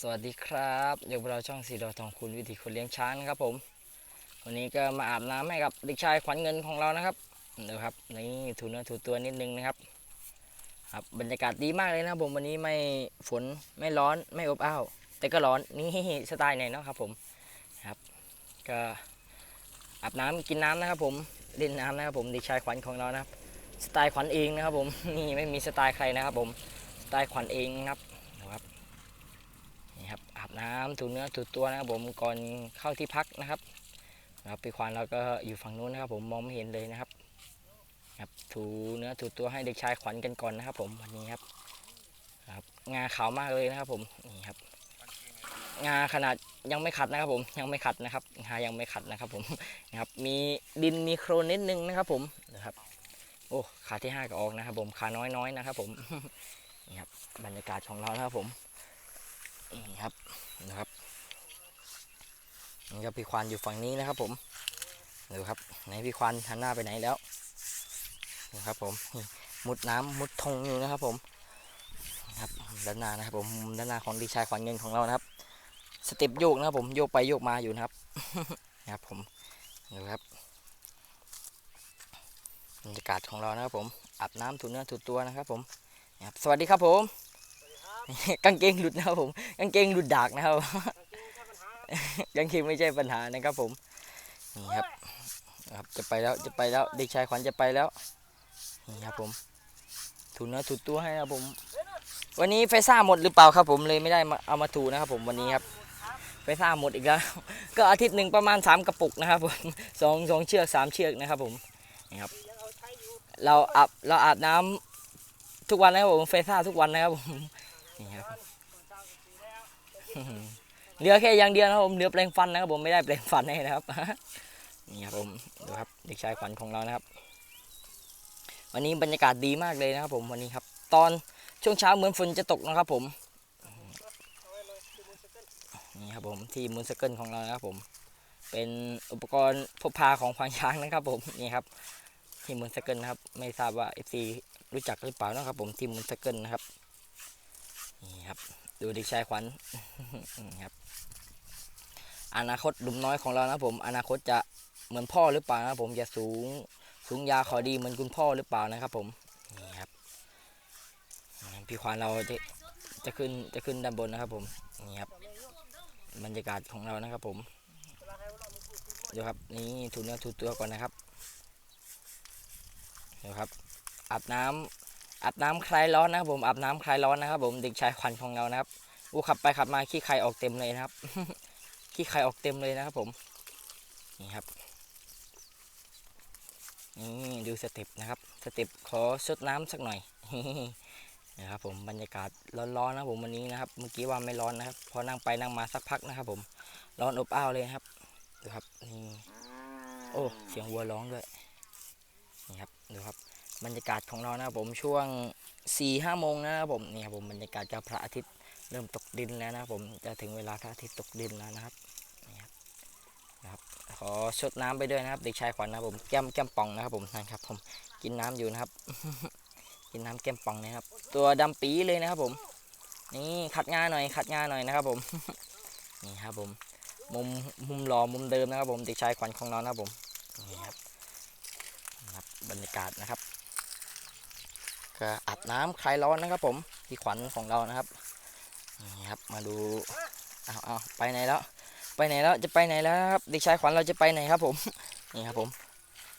สวัสดีครับอยู่กับเราช่องสีดอทองคุณวิถีคนเลี้ยงช้างนะครับผม วันนี้ก็มาอาบน้ำให้กับเด็กชายขวัญเงินของเรานะครับเดี๋ยวครับนี่ถูเนื้อถูตัวนิดนึงนะครับ ครับบรรยากาศดีมากเลยนะครับผมวันนี้ไม่ฝนไม่ร้อนไม่อบอ้าวแต่ก็ร้อนนี่สไตล์ไหนเนาะครับผมครับ ก็อาบน้ำกินน้ำนะครับ ผมเล่นน้ำนะครับผมเด็กชายขวัญของเรานะครับ สไตล์ขวัญเองนะครับผมนี่ไม่มีสไตล์ใครนะครับผมสไตล์ขวัญเองครับ นะครับนี่ครับอาบน้ำถูเนื้อถูตัวนะครับผมก่อนเข้าที่พักนะครับนะครับปีควานเราก็อยู่ฝั่งนู้นนะครับ ผมมองไม่เห็นเลยนะครับครับถูเนื้อถูตัวให้เด็กชายขวัญกันก่อนนะครับ ผมวันนี้ครับครับงาขาวมากเลยนะครับ ผมนี่ครับ งาขนาดยังไม่ขัดนะครับ ผมยังไม่ขัดนะครับงายังไม่ขัดนะครับ ผมนะครับ มีดินมีโครนนิดนึงนะครับ ผมนะครับโอ้ขาที่ห้าก็ออกนะครับ ผมขาน้อยๆนะครับ ผมนี่ครับบรรยากาศของเรานะครับผม นี่ครับนะครับนี่ครับพี่ควานอยู่ฝั่งนี้นะครับ ผมดูครับไหนพี่ควานหันหน้าไปไหนแล้วนะครับผมมุดน้ำมุดธงอยู่นะครับ ผมนะครับด้านหน้านะครับผมด้านหน้าของดีชายขวัญเงินของเรานะครับ สเต็ปโยกนะครับผมโยกไปโยกมาอยู่นะครับนะครับผมดูครับบรรยากาศของเรานะครับผมอาบน้ำถูเนื้อถูตัวนะครับ ผมนะครับสวัสดีครับผม กางเกงหลุดนะครับผม กางเกงหลุดดากนะครับ กางเกงไม่ใช่ปัญหานะครับผม นี่ครับครับจะไปแล้วจะไปแล้วเด็กชายขวัญจะไปแล้วนี่ครับผมถูเนื้อถูตัวให้นะครับผม วันนี้ไฟซ่าหมดหรือเปล่าครับผมเลยไม่ได้มาเอามาถูนะครับผมวันนี้ครับไฟซ่าหมดอีกแล้ว ก็อาทิตย์หนึ่งประมาณสามกระปุกนะครับผมสองสองเชือกสามเชือกนะครับผมนี่ครับเราอาบเราอาบน้ำทุกวันนะครับผมเฟซ่าทุกวันนะครับผม นี่ครับเหลือแค่อย่างเดียวนะครับผมเหลือแปลงฟันนะครับผมไม่ได้แปลงฟันให้นะครับนี่ครับผมดูครับเด็กชายขวัญของเรานะครับ วันนี้บรรยากาศดีมากเลยนะครับ ผมวันนี้ครับ ตอนช่วงเช้าเหมือนฝนจะตกนะครับ ผมนี่ครับผมที่มูนสเกิลของเรานะครับผม เป็นอุปกรณ์พกพาของควานช้างนะครับ ผมนี่ครับทีมมูนสเกิลนะครับ ไม่ทราบว่า FC รู้จักหรือเปล่านะครับ ผมทีมมูนสเกิลนะครับ นี่ครับ ดูเด็กชายขวัญนี่ครับ อนาคตดุมน้อยของเรานะผม อนาคตจะเหมือนพ่อหรือเปล่านะครับผมจะสูงสูงยาขอดีเหมือนคุณพ่อหรือเปล่านะครับ ผมนี่ครับพี่ควานเราจะจะขึ้นจะขึ้นด้านบนนะครับ ผมนี่ครับบรรยากาศของเรานะครับ ผมเดูครับนี่ถูเนื้อถูตัวก่อนนะครับนะครับอาบน้ำ อาบน้ำคลายร้อนนะครับผมอาบน้ำคลายร้อนนะครับ ผมเด็กชายขวัญของเรานะครับอู้ขับไปขับมาขี้ไข่ออกเต็มเลยนะครับขี้ไข่ออกเต็มเลยนะครับผมนี่ครับนี่ดูสเต็ปนะครับสเต็ปขอชดน้ำสักหน่อยนะครับผมบรรยากาศร้อนๆนะผมวันนี้นะครับ เมื่อกี้ว่าไม่ร้อนนะครับ พอนั่งไปนั่งมาสักพักนะครับ ผมร้อนอบอ้าวเลยครับดูครับนี่โอ้เสียงวัวร้องด้วยนี่ครับดูครับ บรรยากาศของเรานะครับผมช่วง4ี่ห้าโมงนะครับผมนี่ครับผมบรรยากาศจะพระอาทิตย์เริ่มตกดินแล้วนะครับผมจะถึงเวลาพระอาทิตย์ตกดินแล้วนะครับนี่ครับนะครับขอชดน้ำไปด้วยนะครับเด็กชายขวัญนะครับผมแก้มแก้มป่องนะครับผมนะครับผมกินน้ำอยู่นะครับ กินน้ำแก้มป่องนะครับ ตัวดำปีเลยนะครับผม นี่ขัดงาหน่อยขัดงาหน่อยนะครับผมนี่ครับผมมุมมุมหล่อมุมเดิมนะครับผมเด็กชายขวัญของเรานะครับผมนี่ครับบรรยากาศนะครับ็อาบน้ำคลายร้อนนะครับ ผมที่ขวัญของเรานะครับนี่ครับมาดูเอาเอาไปไหนแล้ว ไปไหนแล้วจะไปไหนแล้วครับเด็กชายขวัญเราจะไปไหนครับ ผมนี่ครับผม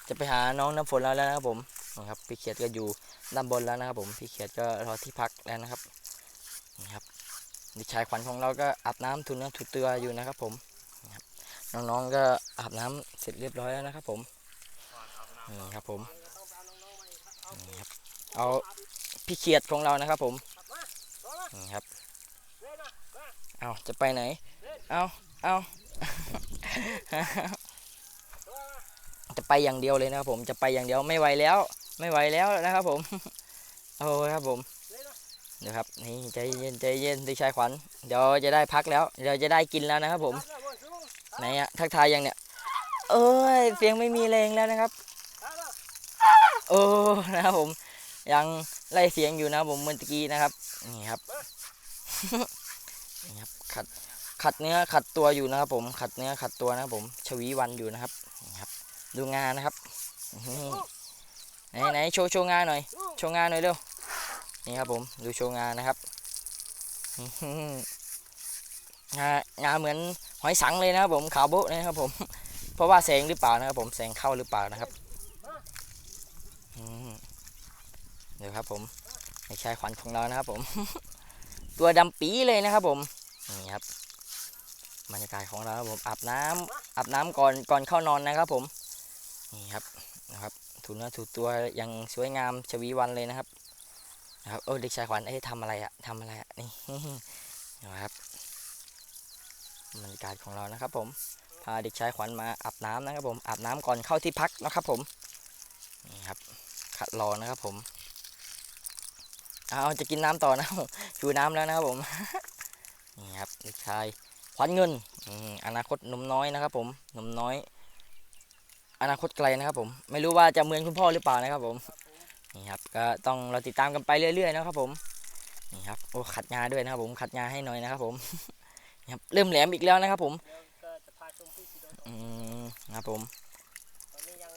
จะไปหาน้องน้ำฝนเราแล้วนะครับผมนะครับพี่เขียดก็อยู่ด้านบนแล้วนะครับ ผมพี่เขียดก็รอที่พักแล้วนะครับนี่ครับเด็กชายขวัญของเราก็อาบน้ำทุนเนื้อถูเตืออยู่นะครับ ผมน้องๆก็อาบน้ำเสร็จเรียบร้อยแล้วนะครับ ผมนี่ครับผมนี่ครับเอา พี่เขียดของเรานะครับผมนี่ครับเอาจะไปไหน เอาเอาจะไปอย่างเดียวเลยนะครับผมจะไปอย่างเดียวไม่ไหวแล้ว ไม่ไหวแล้วนะครับผมโอ้ครับผมเดี๋ยวครับนี่ใจเย็นใจเย็นดิชายขวัญเดี๋ยวจะได้พักแล้วเดี๋ยวจะได้กินแล้วนะครับผมไหนอะทักทายยังเนี่ยเอ้ยเสียงไม่มีแรงแล้วนะครับ โอ้นะครับผมยัง ไล่เสียงอยู่นะผมเมื่อกี้นะครับ นี่ครับนี่ครับขัดขัดเนื้อขัดตัวอยู่นะครับ ผมขัดเนื้อขัดตัวนะครับผมชวีวันอยู่นะครับนี่ครับ ดูงานนะครับไหนไหนโชว์โชว์งานหน่อยโชว์งานหน่อยเร็วนี่ครับผมดูโชว์งานนะครับงางานเหมือนหอยสังเลยนะครับผมขาวโบ๊ะเลยนะครับผม เพราะว่าแสงหรือเปล่านะครับผมแสงเข้าหรือเปล่านะครับอืมเดี๋ยวครับผมไม่ใช่ขวัญของเรานะครับผม ตัวดำปีเลยนะครับผมนี่ครับบรรยากาศของเราครับผมอาบน้ำอาบน้ำก่อนก่อนเข้านอนนะครับผมนี่ครับนะครับถูเนื้อถูตัวย่างสวยงามชวีวันเลยนะครับนะครับโอ้เด็กชายขวัญเอ้ยทำอะไรอะทำอะไรอะนี่นะครับบรรยากาศของเรานะครับผมพาเด็กชายขวัญมาอาบน้ำนะครับผมอาบน้ำก่อนเข้าที่พักนะครับผมนี่ครับขัดรอนะครับผม เอาจะกินน้ำต่อนะชูน้ำแล้วนะครับผมนี่ครับเด็กชายขวัญเงินอืมอนาคตหนุ่มน้อยนะครับ ผมหนุ่มน้อย อนาคตไกลนะครับผม ไม่รู้ว่าจะเหมือนคุณพ่อหรือเปล่านะครับผมนี่ครับก็ต้องเราติดตามกันไปเรื่อย ๆ นะครับผมนี่ครับโอ้ขัดงาด้วยนะครับ ผมขัดงาให้หน่อยนะครับ ผมนี่ครับเริ่มแหลมอีกแล้วนะครับ ผมเดี๋ยวก็จะพาชมที่สีโดนอืมนะครับผมตอนนี้ยัง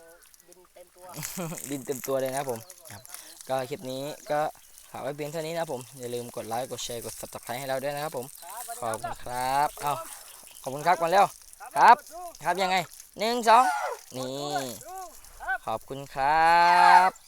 บินเต็มตัวบินเต็มตัวเลยนะครับผมครับก็คลิปนี้ก็ ฝากไว้เพียงเท่านี้นะผม อย่าลืมกดไลค์ กดแชร์ กด subscribe ให้เราด้วยนะครับผม ขอบคุณครับ เอาขอบคุณครับก่อนเร็ว ครับ ครับยังไงหนึ่งสองนี่ ขอบคุณครับ